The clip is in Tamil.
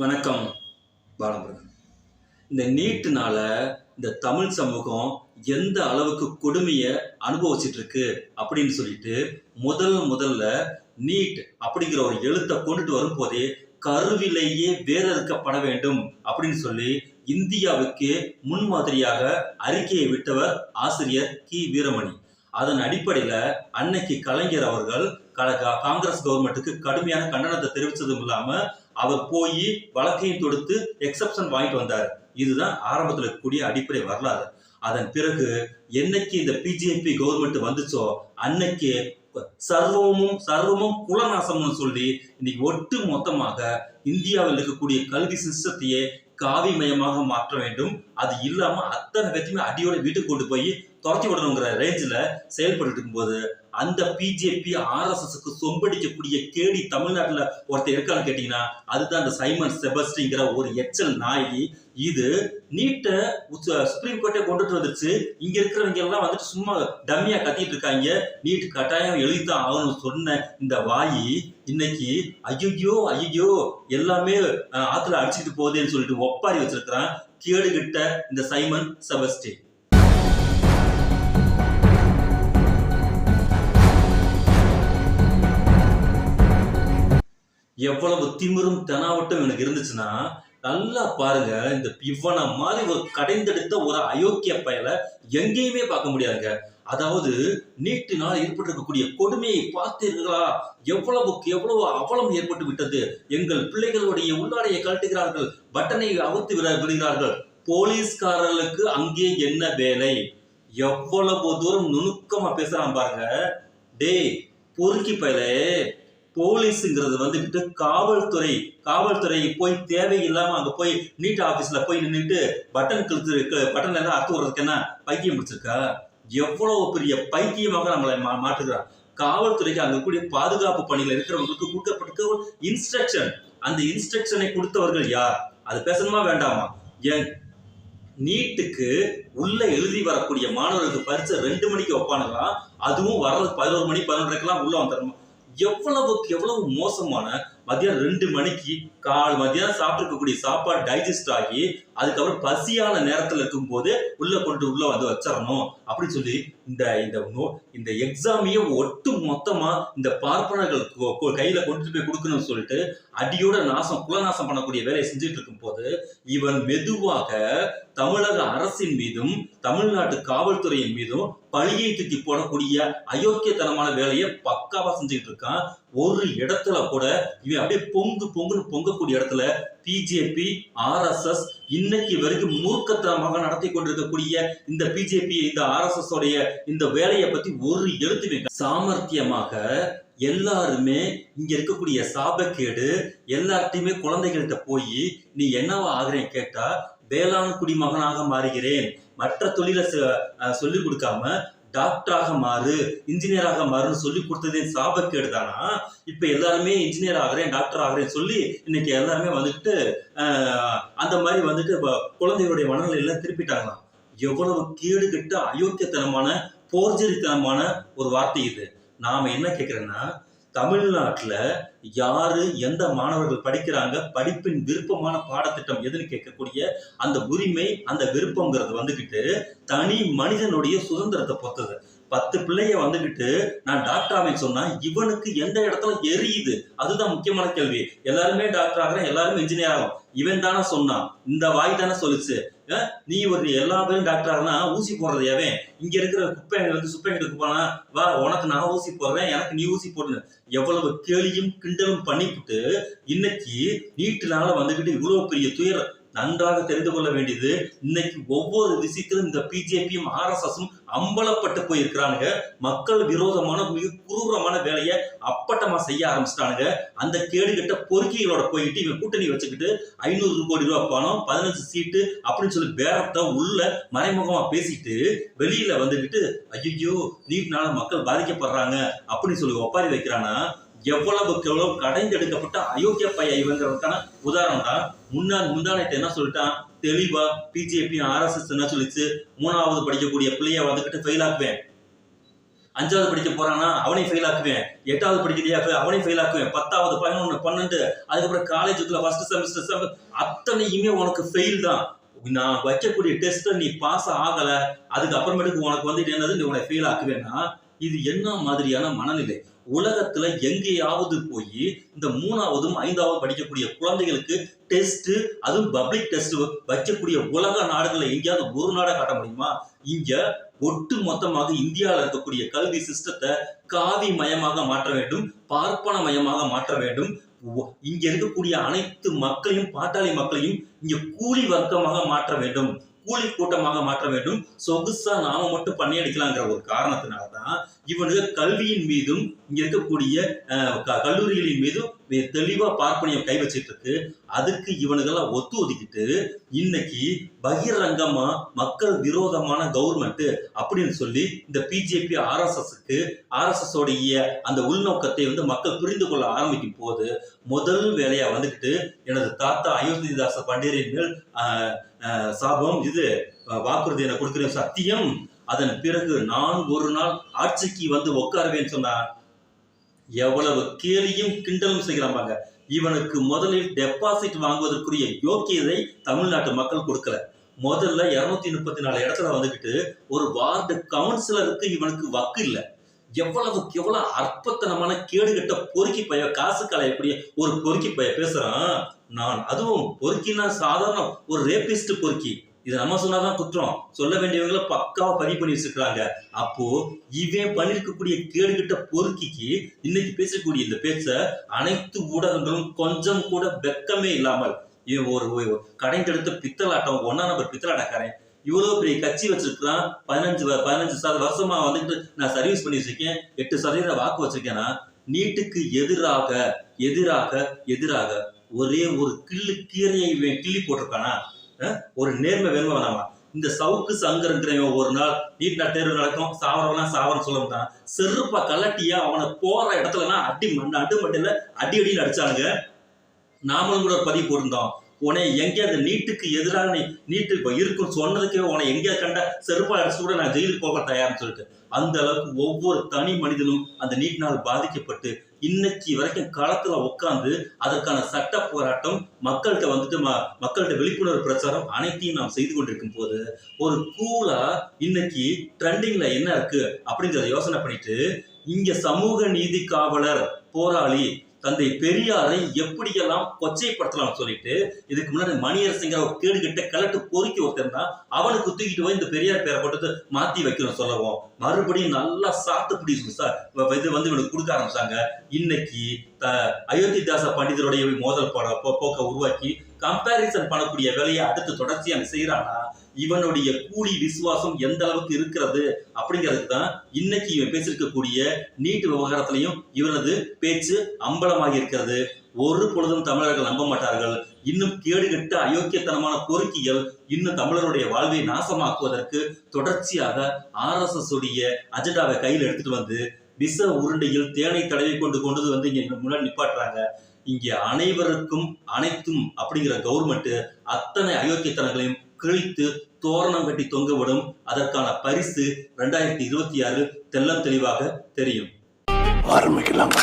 வணக்கம் பாலமுருகன். இந்த நீட்டுனால இந்த தமிழ் சமூகம் எந்த அளவுக்கு கொடுமையை அனுபவிச்சுட்டு இருக்கு அப்படின்னு சொல்லிட்டு முதல் முதல்ல நீட் அப்படிங்கிற ஒரு எழுத்தை கொண்டுட்டு வரும்போதே கருவிலேயே வேறறுக்கப்பட வேண்டும் அப்படின்னு சொல்லி இந்தியாவுக்கு முன்மாதிரியாக அறிக்கையை விட்டவர் ஆசிரியர் கி. வீரமணி. அதன் அடிப்படையில் அன்னைக்கு கலைஞர் அவர்கள் காங்கிரஸ் கவர்மெண்ட்டுக்கு கடுமையான கண்டனத்தை தெரிவித்ததும் இல்லாமல் அவர் போய் வழக்கையும் தொடுத்து எக்ஸப்ஷன் வாங்கிட்டு வந்தார். இதுதான் ஆரம்பத்தில் இருக்கக்கூடிய அடிப்படை வரலாறு. அதன் பிறகு என்னைக்கு இந்த பிஜேபி கவர்மெண்ட் வந்துச்சோ அன்னைக்கு சர்வமும் சர்வமும் குலநாசம்னு சொல்லி இன்னைக்கு ஒட்டு மொத்தமாக இந்தியாவில் இருக்கக்கூடிய கல்வி சிஸ்டத்தையே காவி மயமாக மாற்ற வேண்டும். அது இல்லாம அத்தனை பேத்தையுமே அடியோட வீட்டுக்கு கொண்டு போய் துரத்தி விடணுங்கிற ரேஞ்சில் செயல்பட்டு இருக்கும்போது அந்த பிஜேபி ஆர்எஸ்எஸ்க்கு சொம்படிக்கக்கூடிய கேடி தமிழ்நாட்டில் ஒருத்தர் இருக்கான்னு கேட்டீங்கன்னா அதுதான் அந்த சைமன் செபஸ்டிங்கிற ஒரு எச்சல் நாயகி. இது நீட்டை சுப்ரீம் கோர்ட்டே கொண்டுட்டு வந்துருச்சு. இங்க இருக்கிறவங்க எல்லாம் வந்துட்டு சும்மா டம்மியா கத்திட்டு இருக்காங்க. நீட் கட்டாயம் எழுதித்தான் ஆகணும் சொன்ன இந்த வாயி இன்னைக்கு ஐயோ ஐயோ எல்லாமே ஆத்துல அடிச்சுட்டு போகுதேன்னு சொல்லிட்டு ஒப்பாரி வச்சிருக்கிறான். கேடுகிட்ட இந்த சைமன் செபஸ்டி எவ்வளவு திமிரும் தெனாவட்டும் எனக்கு இருந்துச்சுன்னா நல்லா பாருங்க இந்த இவனை மாதிரி ஒரு கடைந்தெடுத்த ஒரு அயோக்கிய பயலை எங்கேயுமே பார்க்க முடியாதுங்க. அதாவது நீட்டினால் ஏற்பட்டிருக்கக்கூடிய கொடுமையை பார்த்தீர்களா? எவ்வளவுக்கு எவ்வளவு அவலம் ஏற்பட்டு விட்டது? எங்கள் பிள்ளைகளுடைய உள்ளாடையை கழட்டுகிறார்கள் பட்டனை அவுத்து விட விடுகிறார்கள். போலீஸ்காரர்களுக்கு அங்கே என்ன வேலை? எவ்வளவு தூரம் நுணுக்கமா பேசுறான் பாருங்க. டேய் பொறுக்கி பயலே. போலீஸுங்கிறது வந்துக்கிட்டு காவல்துறை காவல்துறை போய் தேவையில்லாம அங்க போய் நீட் ஆபீஸ்ல போய் நின்றுட்டு பட்டன் கிழித்து பட்டன் இருந்து அர்த்தம் வர்றதுக்கு என்ன பைத்தியம் பிடிச்சிருக்கா? எவ்வளவு பெரிய பைத்தியமாக நம்மளை மா மாற்றுகிறான். காவல்துறைக்கு அங்க கூடிய பாதுகாப்பு பணியில் இருக்கிறவங்களுக்கு கொடுக்கப்பட்ட இன்ஸ்ட்ரக்ஷன் அந்த இன்ஸ்ட்ரக்ஷனை கொடுத்தவர்கள் யார்? அது பேசணுமா வேண்டாமா? ஏன்? நீட்டுக்கு உள்ள எழுதி வரக்கூடிய மாணவர்களுக்கு பரிசு ரெண்டு மணிக்கு வைப்பானுங்களாம் அதுவும் வர்றது பதினோரு மணி பதினொன்றரைக்கெல்லாம் உள்ள வந்துடணும். எவ்வளவுக்கு எவ்வளவு மோசமான மதியம் ரெண்டு மணிக்கு கால் மதியம் சாப்பிட்டுருக்கக்கூடிய சாப்பாடு டைஜஸ்ட் ஆகி அதுக்கப்புறம் பசியான நேரத்தில் இருக்கும்போது உள்ளே கொண்டு உள்ள வந்து வச்சிடணும் அப்படின்னு சொல்லி இந்த இந்த நோ- இந்த எக்ஸாமையே ஒட்டு மொத்தமா இந்த பார்ப்பனர்கள் கையில் கையில கொண்டு போய் கொடுக்கணும்னு சொல்லிட்டு அடியோட நாசம் குலநாசம் பண்ணக்கூடிய வேலையை செஞ்சுட்டு இருக்கும்போது இவன் மெதுவாக தமிழக அரசின் மீதும் தமிழ்நாட்டு காவல்துறையின் மீதும் பழியை தூக்கி போடக்கூடிய அயோக்கியத்தனமான வேலையை பக்காவா செஞ்சுக்கிட்டு இருக்கான். ஒரு இடத்துல கூட இவன் அப்படியே பொங்கு பொங்குன்னு பொங்கக்கூடிய இடத்துல பிஜேபி ஆர்எஸ்எஸ் இன்னைக்கு வரைக்கும் மூர்க்கத்தனமாக நடத்தி கொண்டிருக்கக்கூடிய இந்த பிஜேபி இந்த ஆர்எஸ்எஸ் உடைய இந்த வேலையை பத்தி ஒரு எழுத்து சாமர்த்தியமாக எல்லாருமே இங்க இருக்கக்கூடிய சாபக்கேடு எல்லார்ட்டையுமே குழந்தைகள்கிட்ட போய் நீ என்னவா ஆகுறேன்? கேட்டா வேளாண் குடிமகனாக மாறுகிறேன். மற்ற தொழிலை சொல்லி கொடுக்காம டாக்டராக மாறு இன்ஜினியராக மாறுன்னு சொல்லி கொடுத்ததே சாபக்கேடு தானா? இப்போ எல்லாருமே இன்ஜினியர் ஆகிறேன் டாக்டர் ஆகிறேன்னு சொல்லி இன்னைக்கு எல்லாருமே வந்துட்டு அந்த மாதிரி வந்துட்டு குழந்தைகளுடைய மனநிலை எல்லாம் திருப்பிட்டாங்களாம் எவ்வளவு கேடுகெட்ட அயோக்கியத்தனமான போர்ஜரித்தனமான ஒரு வார்த்தை இது. நாம என்ன கேட்குறேன்னா தமிழ்நாட்டில் யாரு எந்த மாணவர்கள் படிக்கிறாங்க படிப்பின் விருப்பமான பாடத்திட்டம் எதுன்னு கேட்கக்கூடிய அந்த உரிமை அந்த விருப்பங்கிறது வந்துக்கிட்டு தனி மனிதனுடைய சுதந்திரத்தை பொறுத்தது. பத்து பிள்ளைய வந்துகிட்டு நான் டாக்டர் ஆவேன் சொன்னா இவனுக்கு எந்த இடத்துல எரியுது? அதுதான் முக்கியமான கேள்வி. எல்லாருமே டாக்டர் ஆகிறேன் எல்லாருமே இன்ஜினியர் ஆகும். இவன் தானே சொன்னான். இந்த வாய் தானே சொல்லுச்சு. நீ ஒரு எல்லா பேரும் டாக்டர் ஊசி போடுறது எவன்? இங்க இருக்கிற குப்பை வந்து சுப்பைங்களுக்கு போனா வா உனக்கு நான் ஊசி போடுறேன் எனக்கு நீ ஊசி போடுன்னு. எவ்வளவு கேலியும் கிண்டலும் பண்ணிவிட்டு இன்னைக்கு நீட்டுனால வந்துகிட்டு இவ்வளவு பெரிய துயரம் நன்றாக தெரிந்து கொள்ள வேண்டியது இன்னைக்கு ஒவ்வொரு விஷயத்திலும் இந்த பிஜேபியும் ஆர்எஸ்எஸும் அம்பலப்பட்டு போயிருக்கிறானுங்க. மக்கள் விரோதமான மிக குரூரமான வேலையை அப்பட்டமா செய்ய ஆரம்பிச்சிட்டானுங்க. அந்த கேடுகட்ட பொறுக்கிகளோட போயிட்டு இவன் கூட்டணி வச்சுக்கிட்டு ஐநூறு கோடி ரூபாய் பணம் பதினஞ்சு சீட்டு அப்படின்னு சொல்லி பேரத்தை உள்ள மறைமுகமா பேசிட்டு வெளியில வந்துகிட்டு ஐயோ நீட்னால மக்கள் பாதிக்கப்படுறாங்க அப்படின்னு சொல்லி ஒப்பாரி வைக்கிறானா? எவ்வளவுக்கு எவ்வளவு கடைந்தெடுக்கப்பட்ட அயோக்கிய பைய இவங்கிறதுக்கான உதாரணம் தான் முன்னா முந்தானத்தை என்ன சொல்லிட்டான்? தெளிவா பிஜேபி ஆர்எஸ்எஸ் என்ன சொல்லிச்சு? மூணாவது படிக்கக்கூடிய பிள்ளைய வந்துகிட்டு ஃபெயில் ஆக்குவேன். அஞ்சாவது படிக்க போறானா அவனையும் ஃபெயில் ஆக்குவேன். எட்டாவது படிக்கிறியா? அவனையும் ஃபெயில் ஆக்குவேன். பத்தாவது பதினொன்று பன்னெண்டு அதுக்கப்புறம் காலேஜுக்குள்ள ஃபர்ஸ்ட் செமஸ்டர் அத்தனையுமே உனக்கு ஃபெயில் தான். நான் வைக்கக்கூடிய டெஸ்ட்டை நீ பாஸ் ஆகலை. அதுக்கப்புறமேட்டுக்கு உனக்கு வந்து என்னது? நீ உன்னை ஃபெயில் ஆக்குவேன்னா இது என்ன மாதிரியான மனநிலை? உலகத்துல எங்கேயாவது போய் இந்த மூணாவதும் ஐந்தாவது படிக்கக்கூடிய குழந்தைகளுக்கு டெஸ்ட் அதுவும் பப்ளிக் டெஸ்ட் வைக்கக்கூடிய உலக நாடுகளை எங்கேயாவது ஒரு நாடா காட்ட முடியுமா? இங்க ஒட்டு மொத்தமாக இந்தியாவில் இருக்கக்கூடிய கல்வி சிஸ்டத்தை காவி மயமாக மாற்ற வேண்டும் பார்ப்பன மயமாக மாற்ற வேண்டும். இங்க இருக்கக்கூடிய அனைத்து மக்களையும் பாட்டாளி மக்களையும் இங்க கூலி வர்க்கமாக மாற்ற வேண்டும். கூலி கூட்டமாக மாற்ற வேண்டும். சொகுசா நாம மட்டும் பண்ணி அடிக்கலாங்கிற ஒரு காரணத்தினாலதான் இவனுக்கு கல்வியின் மீதும் இங்க இருக்கக்கூடிய க- கல்லூரிகளின் மீதும் தெளிவாக பார்ப்பனியம் கை வச்சிட்டு இருக்கு அதுக்கு இவனுங்கெல்லாம் ஒத்து ஒதுக்கிட்டு இன்னைக்கு பகிரங்கமா மக்கள் விரோதமான கவர்மெண்ட் அப்படின்னு சொல்லி இந்த பிஜேபி ஆர்எஸ்எஸ்க்கு ஆர்எஸ்எஸ் உடைய அந்த உள்நோக்கத்தை வந்து மக்கள் புரிந்து கொள்ள ஆரம்பிக்கும் போது முதல் வேலையா வந்துக்கிட்டு எனது தாத்தா அயோத்திதாச பண்டிதரின் மேல் சாபம் இது வாக்குறுதி என கொடுக்கிற சத்தியம். அதன் பிறகு நான் ஒரு நாள் ஆட்சிக்கு வந்து உட்காருவேன்னு சொன்னா எவ்வளவு கேலியும் கிண்டலும் செய்கிறாங்க இவனுக்கு முதலில் டெபாசிட் வாங்குவதற்குரிய யோக்கியதை தமிழ்நாட்டு மக்கள் கொடுக்கல. முதல்ல இருநூத்தி முப்பத்தி நாலு இடத்துல வந்துக்கிட்டு ஒரு வார்டு கவுன்சிலருக்கு இவனுக்கு வக்கு இல்லை. எவ்வளவுக்கு எவ்வளவு அற்பத்தனமான கேடுகட்ட பொறுக்கி பைய காசு கலையக்கூடிய ஒரு பொறுக்கி பைய பேசுறான். நான் அதுவும் பொறுக்கினா சாதாரண ஒரு ரேபிஸ்ட் பொறுக்கி. இது நம்ம சொன்னாதான் குற்றம். சொல்ல வேண்டியவங்கள பக்காவா பதிவு பண்ணி வச்சிருக்காங்க அப்போ இவன் பண்ணிருக்கக்கூடிய கேடுகிட்ட பொறுக்கிக்கு இன்னைக்கு பேசக்கூடிய இந்த பேச்ச அனைத்து ஊடகங்களும் கொஞ்சம் கூட வெக்கமே இல்லாமல் இவன் ஒரு ஒரு கடைந்தெடுத்த பித்தலாட்டம் ஒன்னா நம்பர் பித்தலாட்டக்காரன் இவ்வளவு பெரிய கட்சி வச்சிருக்கிறான் பதினஞ்சு பதினஞ்சு சத வருஷமா வந்துட்டு நான் சர்வீஸ் பண்ணி வச்சிருக்கேன் எட்டு சதவீத வாக்கு வச்சிருக்கேன்னா நீட்டுக்கு எதிராக எதிராக எதிராக ஒரே ஒரு கிள்ளு கீரையை இவன் கிள்ளி போட்டிருக்கானா? ஒரு நேர்மை வேணுமா வேணாமா? இந்த சவுக்கு சங்கருங்கிறவன் ஒரு நாள் நீட்டா தேர்வு நடக்கும் சாவரவெல்லாம் சாவரம் சொல்ல மாட்டான் செருப்பா கலட்டியா அவனை போற இடத்துலலாம் அடி மண் அடி மண்டையில அடி அடின்னு அடிச்சானுங்க. நாமளும் கூட ஒரு பதிவு போட்டிருந்தோம். உன்னை எங்கேயாவது நீட்டுக்கு எதிராக நீ நீட்டு இப்போ இருக்குன்னு சொன்னதுக்கே உன்னை எங்கே கண்ட செருப்பா அடிச்சு கூட நான் ஜெயிலுக்கு போக தயார்னு சொல்லிட்டு அந்த அளவுக்கு ஒவ்வொரு தனி மனிதனும் அந்த நீட்டினால் பாதிக்கப்பட்டு இன்னைக்கு வரைக்கும் களத்துல உட்காந்து அதற்கான சட்ட போராட்டம் மக்கள்கிட்ட வந்துட்டு ம- மக்கள்கிட்ட விழிப்புணர்வு பிரச்சாரம் அனைத்தையும் நாம் செய்து கொண்டிருக்கும் போது ஒரு கூலா இன்னைக்கு ட்ரெண்டிங்ல என்ன இருக்கு அப்படிங்கிறத யோசனை பண்ணிட்டு இங்க சமூக நீதி காவலர் போராளி தந்தை பெரியாரை எப்படியெல்லாம் கொச்சைப்படுத்தலாம் சொல்லிட்டு இதுக்கு முன்னாடி மணியரசுங்கிற ஒரு கேடுகிட்ட கலட்டு பொறுக்கி ஒருத்தர் அவனுக்கு தூக்கிட்டு போய் இந்த பெரியார் பேரை போட்டு மாத்தி வைக்கணும் சொல்லவும். மறுபடியும் நல்லா சாத்துப்பிடி சார் இது வந்து இவனுக்கு கொடுக்க ஆரம்பிச்சாங்க. இன்னைக்கு அயோத்திதாச பண்டிதருடைய மோதல் பட போ- போக்கை உருவாக்கி கம்பேரிசன் பண்ணக்கூடிய வேலையை அடுத்து தொடர்ச்சியாக அவன் செய்யறானா இவனுடைய கூலி விசுவாசம் எந்த அளவுக்கு இருக்கிறது அப்படிங்கிறதுக்கு தான் இன்னைக்கு இவன் பேசியிருக்கக்கூடிய நீட் விவகாரத்திலையும் இவனது பேச்சு அம்பலமாக இருக்கிறது. ஒரு பொழுதும் தமிழர்கள் நம்ப மாட்டார்கள். இன்னும் கேடுகெட்ட அயோக்கியத்தனமான கோரிக்கைகள் இன்னும் தமிழருடைய வாழ்வை நாசமாக்குவதற்கு தொடர்ச்சியாக ஆர்எஸ்எஸ் உடைய அஜெண்டாவை கையில் எடுத்துட்டு வந்து விஷ உருண்டையில் தேனை தடவி கொண்டு கொண்டு வந்து இங்க முன்னாடி நிப்பாட்டுறாங்க. இங்க அனைவருக்கும் அனைத்தும் அப்படிங்கிற கவர்மெண்ட் அத்தனை அயோக்கியத்தனங்களையும் கிழித்து தோரணம் கட்டி தொங்கவிடும். அதற்கான பரிசு ரெண்டாயிரத்தி இருபத்தி ஆறு தெள்ளம் தெளிவாக தெரியும். ஆரம்பிக்கலாம்.